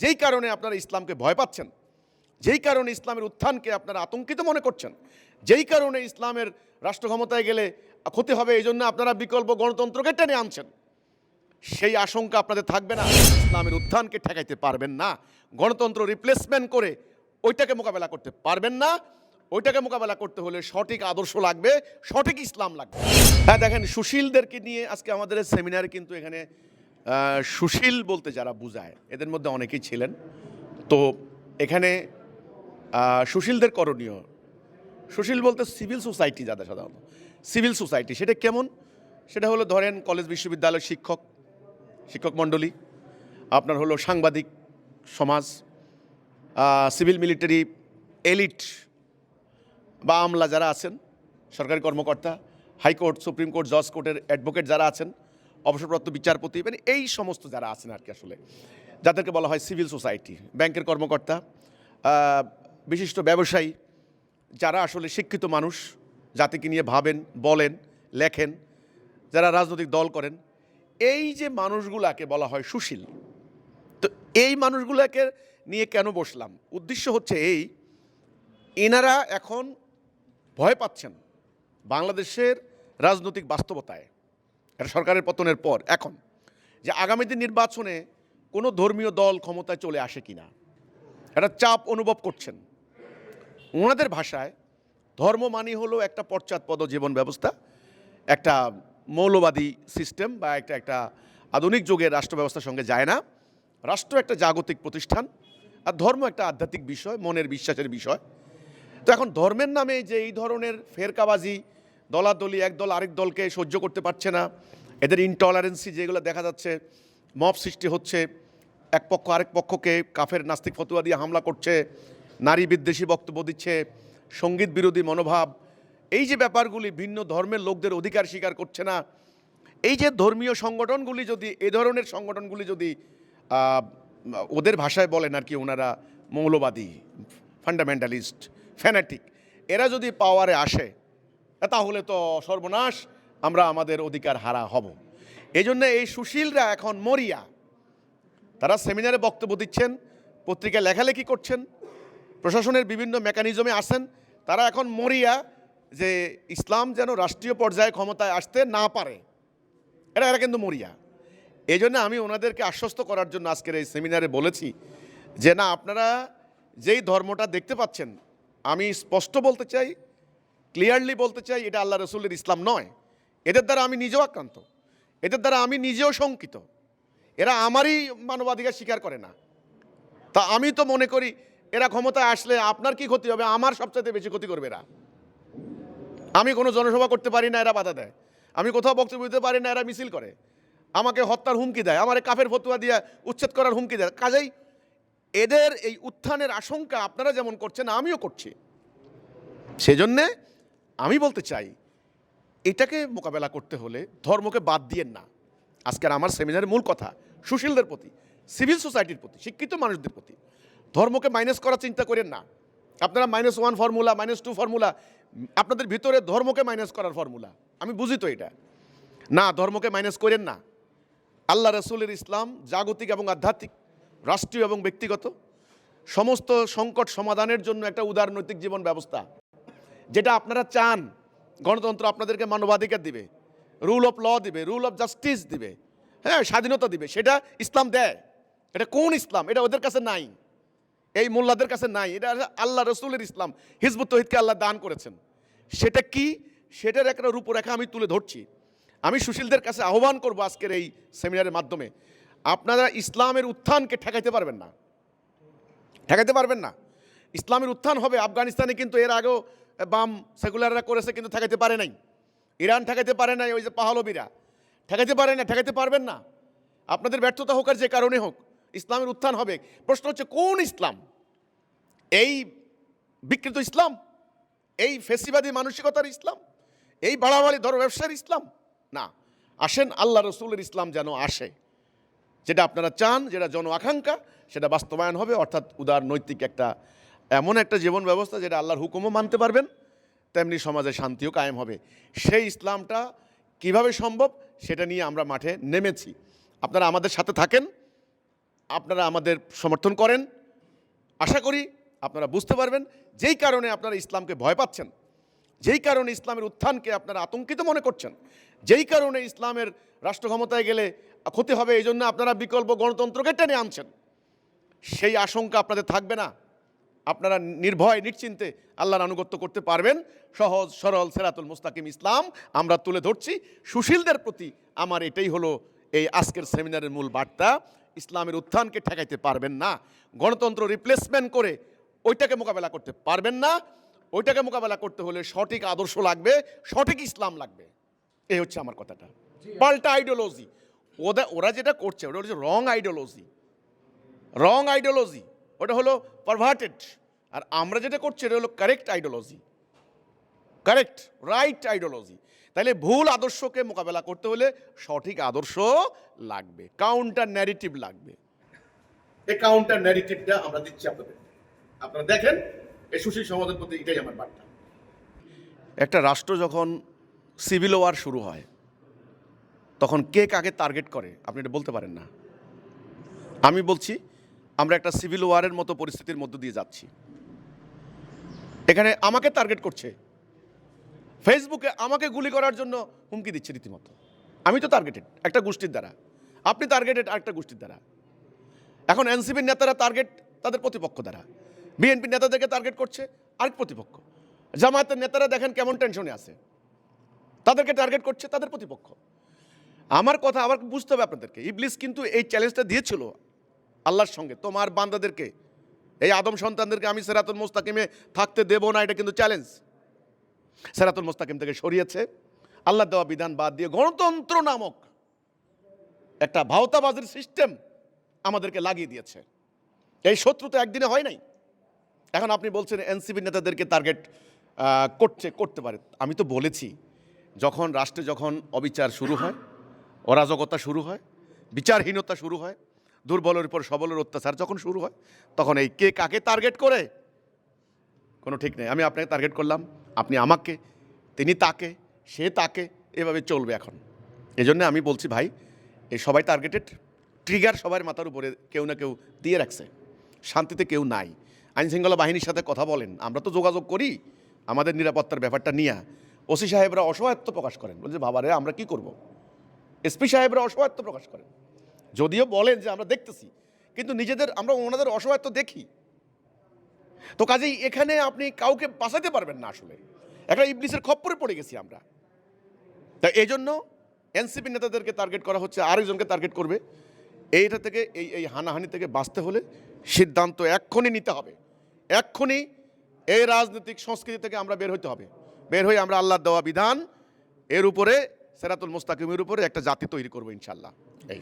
যেই কারণে আপনারা ইসলামকে ভয় পাচ্ছেন, যেই কারণে ইসলামের উত্থানকে আপনারা আতঙ্কিত মনে করছেন, যেই কারণে ইসলামের রাষ্ট্র ক্ষমতায় গেলে ক্ষতি হবে, এই জন্য আপনারা বিকল্প গণতন্ত্রকে টেনে আনছেন। সেই আশঙ্কা আপনাদের থাকবে না, ইসলামের উত্থানকে ঠেকাইতে পারবেন না, গণতন্ত্র রিপ্লেসমেন্ট করে ওইটাকে মোকাবেলা করতে পারবেন না, ওইটাকে মোকাবেলা করতে হলে সঠিক আদর্শ লাগবে, সঠিক ইসলাম লাগবে। হ্যাঁ দেখেন সুশীলদেরকে নিয়ে আজকে আমাদের সেমিনারে কিন্তু এখানে সুশীল বলতে যারা বুঝায়, এদের মধ্যে অনেকেই ছিলেন। তো এখানে সুশীলদের করণীয়, সুশীল বলতে সিভিল সোসাইটি যাদের সাধারণত, সিভিল সোসাইটি, সেটা কেমন? সেটা হলো ধরেন কলেজ বিশ্ববিদ্যালয়ের শিক্ষক শিক্ষক মণ্ডলী, আপনার হলো সাংবাদিক সমাজ সিভিল মিলিটারি এলিট, বা আমলা যারা আছেন, সরকারি কর্মকর্তা, হাইকোর্ট, সুপ্রিম কোর্ট, জজ কোর্টের অ্যাডভোকেট যারা আছেন অবসরপ্রাপ্ত বিচারপতি মানে এই সমস্ত যারা আছেন আর কি আসলে, যাদেরকে বলা হয় সিভিল সোসাইটি, ব্যাংকের কর্মকর্তা বিশিষ্ট ব্যবসায়ী, যারা আসলে শিক্ষিত মানুষ, জাতিকে নিয়ে ভাবেন, বলেন, লেখেন, যারা রাজনৈতিক দল করেন, এই যে মানুষগুলাকে বলা হয় সুশীল, তো এই মানুষগুলাকে নিয়ে কেন বসলাম? উদ্দেশ্য হচ্ছে এই, এনারা এখন ভয় পাচ্ছেন বাংলাদেশের রাজনৈতিক বাস্তবতায়। এটা সরকারের পতনের পর, এখন, যে আগামী দিন নির্বাচনে কোনো ধর্মীয় দল ক্ষমতায় চলে আসে কি না একটা চাপ অনুভব করছেন। ওনাদের ভাষায়, ধর্ম মানি হলো একটা পশ্চাৎপদ জীবন ব্যবস্থা, একটা মৌলবাদী সিস্টেম বা একটা একটা আধুনিক যুগের রাষ্ট্র ব্যবস্থার সঙ্গে যায় না। রাষ্ট্র একটা জাগতিক প্রতিষ্ঠান, আর ধর্ম একটা আধ্যাত্মিক বিষয়, মনের বিশ্বাসের বিষয়। তো এখন ধর্মের নামে যে এই ধরনের ফেরকাবাজি দলাদলি এক দল আরেক দলকে সহ্য করতে পারছে না। এদের ইনটলারেন্সি যেগুলো দেখা যাচ্ছে মব সৃষ্টি হচ্ছে, এক পক্ষ আরেক পক্ষকে কাফের নাস্তিক ফতুয়া দিয়ে হামলা করছে, নারী বিদ্বেষী বক্তব্য দিচ্ছে, সংগীত বিরোধী মনোভাব। এই যে ব্যাপারগুলি ভিন্ন ধর্মের লোকদের অধিকার স্বীকার করছে না, এই যে ধর্মীয় সংগঠনগুলি যদি, এ ধরনের সংগঠনগুলি যদি ওদের ভাষায় বলেন আর কি ওনারা মৌলবাদী ফান্ডামেন্টালিস্ট ফ্যানাটিক এরা যদি পাওয়ারে আসে তাহলে তো সর্বনাশ, আমরা আমাদের অধিকার হারা হব। এই জন্য এই সুশীলরা এখন মরিয়া। তারা সেমিনারে বক্তব্য দিচ্ছেন, পত্রিকায় লেখালেখি করছেন, প্রশাসনের বিভিন্ন মেকানিজমে আসেন। তারা এখন মরিয়া যে ইসলাম যেন রাষ্ট্রীয় পর্যায়ে ক্ষমতায় আসতে না পারে। এটা এরা কিন্তু মরিয়া। এই জন্য আমি ওনাদেরকে আশ্বস্ত করার জন্য আজকের এই সেমিনারে বলেছি যে না, আপনারা যেই ধর্মটা দেখতে পাচ্ছেন, আমি স্পষ্ট বলতে চাই ক্লিয়ারলি বলতে চাই, এটা আল্লাহ রসুলের ইসলাম নয়। এদের দ্বারা আমি নিজেও আক্রান্ত। এদের দ্বারা আমি নিজেও শঙ্কিত। এরা আমারই মানবাধিকার স্বীকার করে না। তা আমি তো মনে করি, এরা ক্ষমতায় আসলে আপনার কি ক্ষতি হবে? আমার সবচাইতে বেশি ক্ষতি করবে এরা। আমি কোনো জনসভা করতে পারি না, এরা বাধা দেয়। আমি কোথাও বক্তব্য দিতে পারি না, এরা মিছিল করে। আমাকে হত্যার হুমকি দেয়। আমার কাফের ফতুয়া দিয়ে উচ্ছেদ করার হুমকি দেয়। কাজেই এদের এই উত্থানের আশঙ্কা আপনারা যেমন করছেন, আমিও করছি। সেজন্যে আমি বলতে চাই, এটাকে মোকাবেলা করতে হলে ধর্মকে বাদ দিয়েন না। আজকের আমার সেমিনারের মূল কথা, সুশীলদের প্রতি, সিভিল সোসাইটির প্রতি, শিক্ষিত মানুষদের প্রতি। ধর্মকে মাইনাস করার চিন্তা করেন না। আপনারা minus one formula, minus two formula, আপনাদের ভিতরে ধর্মকে মাইনাস করার ফর্মুলা। আমি বুঝি তো এটা। না, ধর্মকে মাইনাস করেন না। আল্লাহ রসুলের ইসলাম জাগতিক এবং আধ্যাত্মিক, রাষ্ট্রীয় এবং ব্যক্তিগত, সমস্ত সংকট সমাধানের জন্য একটা উদারনৈতিক জীবন ব্যবস্থা। যেটা আপনারা চান, গণতন্ত্র আপনাদেরকে মানবাধিকার দিবে রুল অফ ল দিবে রুল অফ জাস্টিস দিবে হ্যাঁ স্বাধীনতা দিবে, সেটা ইসলাম দেয়। এটা কোন ইসলাম? এটা ওদের কাছে নাই। এই মোল্লাদের কাছে নাই। এটা আল্লাহ রসুলের ইসলাম। হিজবুত তহিদকে আল্লাহ দান করেছেন। সেটা কি? সেটার একটা রূপরেখা আমি তুলে ধরছি। আমি সুশীলদের কাছে আহ্বান করব আজকের এই সেমিনারের মাধ্যমে। আপনারা ইসলামের উত্থানকে ঠেকাইতে পারবেন না। ঠেকাইতে পারবেন না। ইসলামের উত্থান হবে আফগানিস্তানে, কিন্তু এর আগেও বাম সেকুলাররা করেছে কিন্তু ঠেকাইতে পারে নাই। ইরান ঠেকাইতে পারে নাই, ওই যে পাহলবিরা। ঠেকাইতে পারে না, ঠেকাইতে পারবেন না। আপনাদের ব্যর্থতা হোক আর যে কারণে হোক, ইসলামের উত্থান হবে। প্রশ্ন হচ্ছে, কোন ইসলাম? এই বিকৃত ইসলাম? এই ফেসিবাদী মানসিকতার ইসলাম? এই বাড়াবাড়ি ধর ব্যবসার ইসলাম? না। আসেন, আল্লাহ রসুলের ইসলাম যেন আসে। যেটা আপনারা চান, যেটা জন আকাঙ্ক্ষা, সেটা বাস্তবায়ন হবে, অর্থাৎ উদার নৈতিক একটা এমন একটা জীবন ব্যবস্থা যেটা আল্লাহর হুকুমও মানতে পারবেন, তেমনি সমাজে শান্তিও কায়েম হবে। সেই ইসলামটা কীভাবে সম্ভব সেটা নিয়ে আমরা মাঠে নেমেছি। আপনারা আমাদের সাথে থাকেন, আপনারা আমাদের সমর্থন করেন। আশা করি আপনারা বুঝতে পারবেন, যেই কারণে আপনারা ইসলামকে ভয় পাচ্ছেন, যেই কারণে ইসলামের উত্থানকে আপনারা আতঙ্কিত মনে করছেন, যেই কারণে ইসলামের রাষ্ট্র ক্ষমতায় গেলে ক্ষতি হবে, এই জন্য আপনারা বিকল্প গণতন্ত্রকে টেনে আনছেন। সেই আশঙ্কা আপনাদের থাকবে না। আপনারা নির্ভয় নিশ্চিন্তে আল্লাহর আনুগত্য করতে পারবেন। সহজ সরল সেরাতুল মুস্তাকিম ইসলাম আমরা তুলে ধরছি। সুশীলদের প্রতি আমার এটাই হলো এই আজকের সেমিনারের মূল বার্তা। ইসলামের উত্থানকে ঠেকাইতে পারবেন না। গণতন্ত্র রিপ্লেসমেন্ট করে ওইটাকে মোকাবেলা করতে পারবেন না। ওইটাকে মোকাবেলা করতে হলে সঠিক আদর্শ লাগবে সঠিক ইসলাম লাগবে। এই হচ্ছে আমার কথাটা। পাল্টা আইডিওলজি ওদের ওরা যেটা করছে ওটা হচ্ছে রং আইডিওলজি রং আইডিওলজি ওটা হলো পারভার্টেড আর আমরা যেটা করছি এটা হলো correct ideology correct right ideology তাহলে ভুল আদর্শকে মোকাবেলা করতে হলে সঠিক আদর্শ লাগবে কাউন্টার ন্যারেটিভ লাগবে। এই কাউন্টার ন্যারেটিভটা আমরা দিচ্ছি আপনাদের। আপনারা দেখেন এই সুশীল সমাজের প্রতি এটাই আমার বার্তা। একটা রাষ্ট্র যখন সিভিল ওয়ার শুরু হয় তখন কে কাকে টার্গেট করে আপনি এটা বলতে পারেন না? আমি বলছি আমরা একটা সিভিল ওয়ারের মতো পরিস্থিতির মধ্য দিয়ে যাচ্ছি। এখানে আমাকে টার্গেট করছে। ফেসবুকে আমাকে গুলি করার জন্য হুমকি দিচ্ছে রীতিমতো। আমি তো টার্গেটেড একটা গোষ্ঠীর দ্বারা। আপনি টার্গেটেড আরেকটা গোষ্ঠীর দ্বারা। এখন এনসিপির নেতারা টার্গেট তাদের প্রতিপক্ষ দ্বারা। বিএনপি নেতাদেরকে টার্গেট করছে আরেক প্রতিপক্ষ। জামায়াতের নেতারা দেখেন কেমন টেনশনে আছে। তাদেরকে টার্গেট করছে তাদের প্রতিপক্ষ। আমার কথা আবার বুঝতে হবে আপনাদেরকে। ইবলিস কিন্তু এই চ্যালেঞ্জটা দিয়েছিল আল্লাহর সঙ্গে। তোমার বান্দাদেরকে, এই আদম সন্তানদেরকে আমি সেরাতুল মোস্তাকিমে থাকতে দেব না, এটা কিন্তু চ্যালেঞ্জ সেরাতুল মোস্তাকিম থেকে সরিয়েছে। আল্লাহ দেওয়া বিধান বাদ দিয়ে গণতন্ত্র নামক একটা ভাওতাবাজির সিস্টেম আমাদেরকে লাগিয়ে দিয়েছে। এই শত্রু তো একদিনে হয় নাই। এখন আপনি বলছেন এনসিপি নেতাদেরকে টার্গেট করছে, করতে পারে। আমি তো বলেছি, যখন রাষ্ট্রে যখন অবিচার শুরু হয়, অরাজকতা শুরু হয়, বিচারহীনতা শুরু হয় দুর্বলের উপর সবলের অত্যাচার যখন শুরু হয়, তখন এই কে কাকে টার্গেট করে? কোনো ঠিক নেই। আমি আপনাকে টার্গেট করলাম, আপনি আমাকে, তিনি তাকে, সে তাকে, এভাবে চলবে এখন। এই জন্য আমি বলছি ভাই, এই সবাই টার্গেটেড ট্রিগার সবার মাথার উপরে কেউ না কেউ দিয়ে রাখছে। শান্তিতে কেউ নাই। আইনশৃঙ্খলা বাহিনীর সাথে কথা বলেন। আমরা তো যোগাযোগ করি, আমাদের নিরাপত্তার ব্যাপারটা নিয়ে। ওসি সাহেবরা অসহায়ত্ব প্রকাশ করেন। বলছে, বাবারে, আমরা কি করব? এসপি সাহেবরা অসহায়ত্ব প্রকাশ করেন। যদিও বলেন যে আমরা দেখতেছি, কিন্তু নিজেদের, আমরা ওনাদের অসহায়ত্ব দেখি। তো কাজেই এখানে আপনি কাউকে বাঁচাতে পারবেন না আসলে। একটা ইবলিসের খপ্পরে পড়ে গেছি আমরা। তা এই জন্য এনসিপি নেতাদেরকে টার্গেট করা হচ্ছে, আরেকজনকে টার্গেট করবে। এইটা থেকে, এই এই হানাহানি থেকে বাঁচতে হলে সিদ্ধান্ত এক্ষুনি নিতে হবে। এক্ষুনি এই রাজনৈতিক সংস্কৃতি থেকে আমরা বের হইতে হবে। বের হয়ে আমরা আল্লাহ দেওয়া বিধান, এর উপরে, সেরাতুল মুস্তাকিমের উপরে একটা জাতি তৈরি করব ইনশাল্লাহ এই।